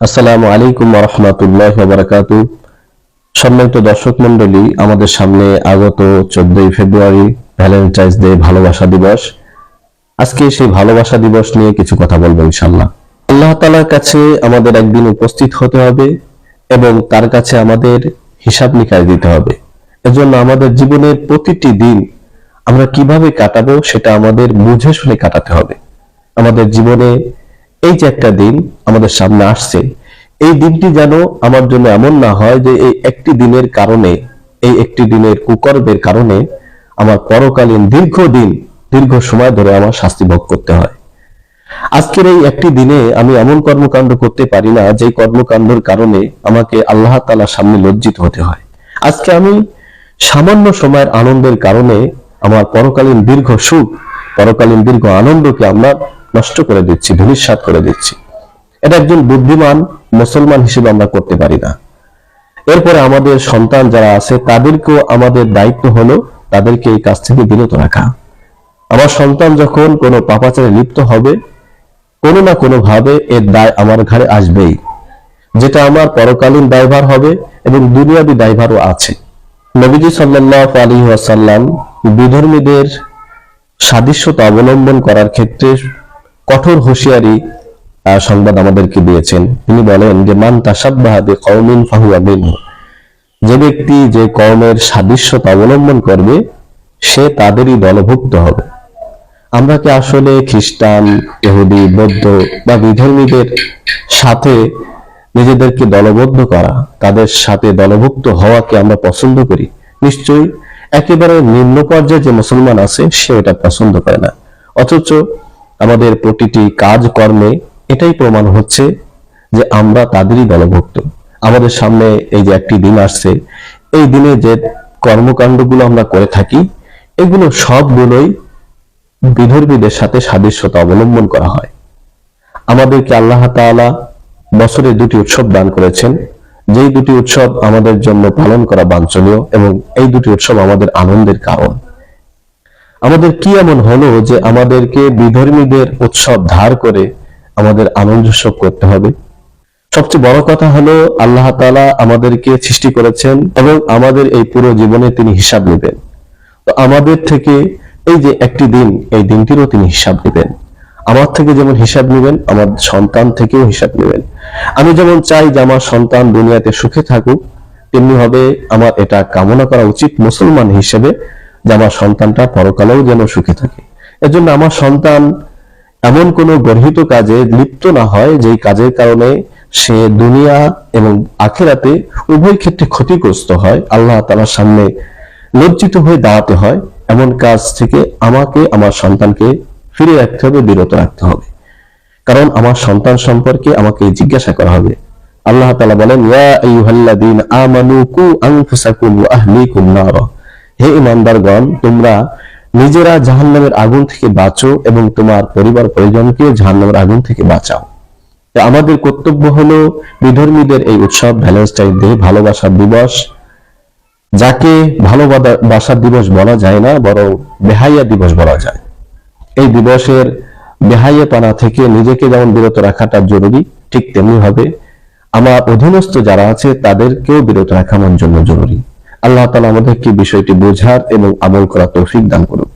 আসসালামু আলাইকুম রহমতুল্লাহ বারাকাত সম্মানিত দর্শক মন্ডলী আমাদের সামনে আগত চোদ্দই ফেব্রুয়ারি ভ্যালেন্টাইন্স ডে ভালোবাসা দিবস। আজকে সেই ভালোবাসা দিবস নিয়ে কিছু কথা বলব ইনশাল্লাহ আল্লাহ তালার কাছে আমাদের একদিন উপস্থিত হতে হবে এবং তার কাছে আমাদের হিসাব নিকাশ দিতে হবে। এজন্য আমাদের জীবনের প্রতিটি দিন আমরা কীভাবে কাটাবো সেটা আমাদের বুঝে শুনে কাটাতে হবে। আমাদের জীবনে এই যে একটা দিন আমাদের সামনে আসছে, এই দিনটি যেন আমার জন্য এমন না হয় যে এই একটি দিনের কারণে, এই একটি দিনের কুকর্মের কারণে আমার পরকালীন দীর্ঘ দিন দীর্ঘ সময় ধরে আমার শাস্তি ভোগ করতে হয়। আজকের এই একটি দিনে আমি এমন কর্মকাণ্ড করতে পারি না যে কর্মকাণ্ডের কারণে আমাকে আল্লাহ তালার সামনে লজ্জিত হতে হয়। আজকে আমি সামান্য সময়ের আনন্দের কারণে আমার পরকালীন দীর্ঘ সুখ, পরকালীন দীর্ঘ আনন্দকে আমরা নষ্ট করে দিচ্ছি, ধূলিসাৎ করে দিচ্ছি। এটা একজন বুদ্ধিমান মুসলমান হিসেবে আমরা করতে পারি না। এরপরে আমাদের সন্তান যারা আছে, তাদেরকেও আমাদের দায়িত্ব হলো তাদেরকে এই কাজ থেকে বিরত রাখা। আমার সন্তান যখন কোনো পাপাচারে লিপ্ত হবে, কোনো না কোনো ভাবে এর দায় আমার ঘাড়ে আসবেই। যেটা আমার পরকালীন দায়ভার হবে এবং দুনিয়াবি দায়ভারও আছে। নবীজি সাল্লাহ আলী ওয়াসাল্লাম বিধর্মীদের সাদৃশ্যতা অবলম্বন করার ক্ষেত্রে কঠোর হুঁশিয়ারি সংবাদ আমাদেরকে দিয়েছেন। তিনি বলেন যে, মান তাসাব্বাহাবে কওমিন ফাহুয়া যে ব্যক্তি যে কওমের সাদৃশ্যতা অবলম্বন করবে, সে তাদেরই দলভুক্ত হবে। আমরা কি আসলে খ্রিস্টান, ইহুদি, বৌদ্ধ বা বিধর্মীদের সাথে নিজেদেরকে দলবদ্ধ করা, তাদের সাথে দলভুক্ত হওয়াকে আমরা পছন্দ করি? নিশ্চয়ই। একেবারে নিম্ন পর্যায়ে যে মুসলমান আছে সে এটা পছন্দ করে না। অথচ আমাদের প্রতিটি কাজকর্মে এটাই প্রমাণ হচ্ছে যে আমরা তাদেরই দলভুক্ত। আমাদের সামনে এই যে একটি দিন আসছে, এই দিনে যে কর্মকাণ্ডগুলো আমরা করে থাকি, এগুলো সবগুলোই বিধর্মীদের সাথে সাদৃশ্যতা অবলম্বন করা হয়। আমাদেরকে আল্লাহ তাআলা বছরে দুটি উৎসব দান করেছেন। যেই দুটি উৎসব আমাদের জন্য পালন করা বাঞ্ছনীয় এবং এই দুটি উৎসব আমাদের আনন্দের কারণ। আমাদের কি এমন হলো যে আমাদেরকে বিধর্মীদের উৎসব ধার করে আমাদের আনন্দ উৎসব করতে হবে? সবচেয়ে বড় কথা হলো আল্লাহ তালা আমাদেরকে সৃষ্টি করেছেন এবং আমাদের এই পুরো জীবনে তিনি হিসাব নেবেন তো আমাদের থেকে এই যে একটি দিন, এই দিনটিরও তিনি হিসাব নেবেন আমার থেকে যেমন হিসাব নেবেন, আমার সন্তান থেকেও হিসাব নেবেন। আমি যেমন চাই যে আমার সন্তান দুনিয়াতে সুখে থাকুক, তেমনি হবে আমার এটা কামনা করা উচিত মুসলমান হিসেবে যে আমার সন্তানটা পরকালেও যেন সুখে থাকে। এজন্য আমার সন্তান এমন কোনো গর্হিত কাজে লিপ্ত না হয়, যেই কাজের কারণে সে দুনিয়া এবং আখেরাতে উভয় ক্ষেত্রে ক্ষতিগ্রস্ত হয়। আল্লাহ তাআলার সামনে লজ্জিত হয়ে দাঁড়াতে হয়। এমন কাজ থেকে আমাকে, আমার সন্তানকে ফিরে রাখতে হবে, বিরত রাখতে হবে। কারণ আমার সন্তান সম্পর্কে আমাকে জিজ্ঞাসা করা হবে। আল্লাহ তালা বলেন, ইয়া আইয়ুহাল্লাযীনা আমানু কু আনফুসাকুম হে ইমানদারগণ, তোমরা নিজেরা জাহান্নামের আগুন থেকে বাঁচো এবং তোমার পরিবার পরিজনকে জাহান্নামের আগুন থেকে বাঁচাও। আমাদের কর্তব্য হলো বিধর্মীদের এই উৎসব ভ্যালেন্টাইন ডে, ভালোবাসার দিবস, যাকে ভালোবাসার দিবস বলা যায় না, বরং বেহাইয়া দিবস বলা যায়। এই দিবসের বেহাইয়াপানা থেকে নিজেকে যেমন বিরত রাখাটা জরুরি, ঠিক তেমনি হবে আমার অধীনস্থ যারা আছে তাদেরকেও বিরত রাখা জন্য জরুরি। আল্লাহ তালা আমাদেরকে বিষয়টি বোঝার এবং আমল করা তৌফিক দান করুক।